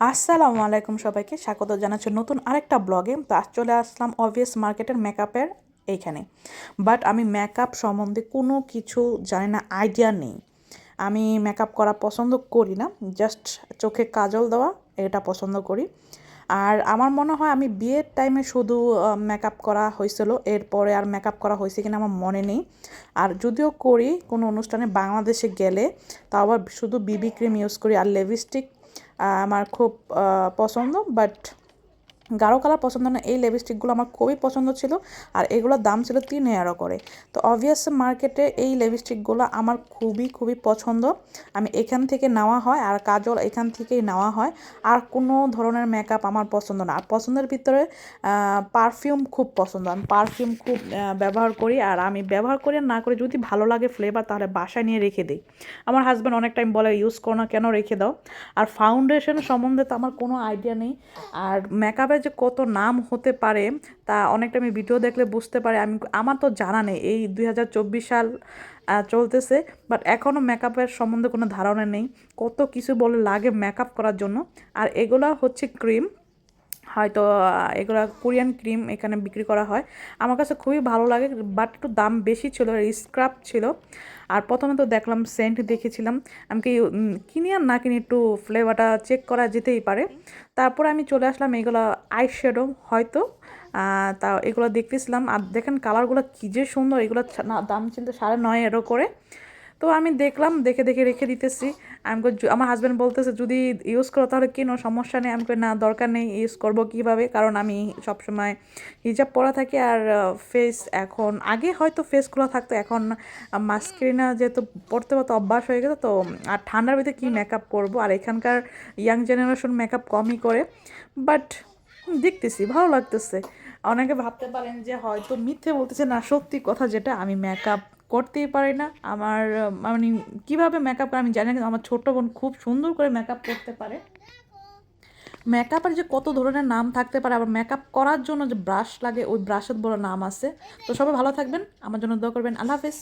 আসসালামু আলাইকুম সবাইকে, স্বাগত জানাচ্ছি নতুন আরেকটা ব্লগে। তো আজ চলে আসলাম অবভিয়াস মার্কেটের মেকআপের এইখানে। বাট আমি মেকআপ সম্বন্ধে কোনো কিছু জানি না আইডিয়া নেই। আমি মেকআপ করা পছন্দ করি না জাস্ট চোখে কাজল দেওয়া, এটা পছন্দ করি। আর আমার মনে হয় আমি বিয়ের টাইমে শুধু মেকআপ করা হয়েছিল, এরপরে আর মেকআপ করা হয়েছে কিনা আমার মনে নেই। আর যদিও করি, কোনো অনুষ্ঠানে বাংলাদেশে গেলে, তাও আবার শুধু বিবি ক্রিম ইউজ করি, আর লিপস্টিক আমার খুব পছন্দ বাট গাঢ় কালার পছন্দ না, এই লিপস্টিকগুলো আমার খুবই পছন্দ ছিল আর এগুলোর দাম ছিল তিন এগারো করে। তো অবভিয়াস মার্কেটে এই লিপস্টিকগুলো আমার খুবই খুবই পছন্দ। আমি এখান থেকে নেওয়া হয় আর কাজল এখান থেকেই নেওয়া হয়। আর কোনো ধরনের মেকআপ আমার পছন্দ না। আর পছন্দের ভিতরে পারফিউম খুব পছন্দ। আমি পারফিউম খুব ব্যবহার করি আর আমি ব্যবহার করি না করে যদি ভালো লাগে ফ্লেভার তাহলে বাসায় নিয়ে রেখে দিই। আমার হাজব্যান্ড অনেক টাইম বলে ইউজ করো না, কেন রেখে দাও? আর ফাউন্ডেশন সম্বন্ধে তো আমার কোনো আইডিয়া নেই। আর মেকআপের যে কত নাম হতে পারে, তা অনেকটা আমি ভিডিও দেখলে বুঝতে পারি। আমি, আমার তো জানা নেই, এই দুই হাজার চব্বিশ সাল চলতেছে বাট এখনও মেকআপের সম্বন্ধে কোনো ধারণা নেই। কত কিছু বলে লাগে মেকআপ করার জন্য। আর এগুলো হচ্ছে ক্রিম হয়তো এগুলো কোরিয়ান ক্রিম এখানে বিক্রি করা হয়। আমার কাছে খুবই ভালো লাগে বাট একটু দাম বেশি ছিল স্ক্রাব ছিল। আর প্রথমে তো দেখলাম সেন্ট দেখেছিলাম। আমি কি কিনি আর না কিনি একটু ফ্লেভারটা চেক করা যেতেই পারে। তারপর আমি চলে আসলাম এগুলো আই শ্যাডো হয়তো তা এগুলো দেখতেছিলাম। আর দেখেন কালারগুলো কী যে সুন্দর, এগুলো দাম ছিল সাড়ে নয় এরো করে। তো আমি দেখলাম, দেখে দেখে, রেখে দিতেছি। আমি আমার হাজব্যান্ড বলতেছে, যদি ইউজ করো তাহলে কেন? সমস্যা নেই। আমি না, দরকার নেই ইউজ করব কীভাবে? কারণ আমি সবসময় হিজাব পরা থাকি আর ফেস এখন, আগে হয়তো ফেস খোলা থাকতো, এখন মাস্কেরিনা যেহেতু পড়তে পড়তে অভ্যাস হয়ে গেছে, তো আর ঠান্ডার ভিতরে কী মেকআপ করব আর এখানকার ইয়াং জেনারেশন মেকআপ কমই করে। বাট দেখতেছি, ভালো লাগতেছে। অনেকে ভাবতে পারেন যে হয়তো মিথ্যে বলতেছে, না, সত্যি কথা যেটা, আমি মেকআপ করতেই পারি না। আমার মানে কীভাবে মেকআপ আমি জানি না, কিন্তু আমার ছোটো বোন খুব সুন্দর করে মেকআপ করতে পারে। মেকআপের যে কত ধরনের নাম থাকতে পারে, আবার মেকআপ করার জন্য যে ব্রাশ লাগে, ওই ব্রাশের বড় নাম আছে। তো সবাই ভালো থাকবেন, আমার জন্য দোয়া করবেন। আল্লাহ হাফেজ।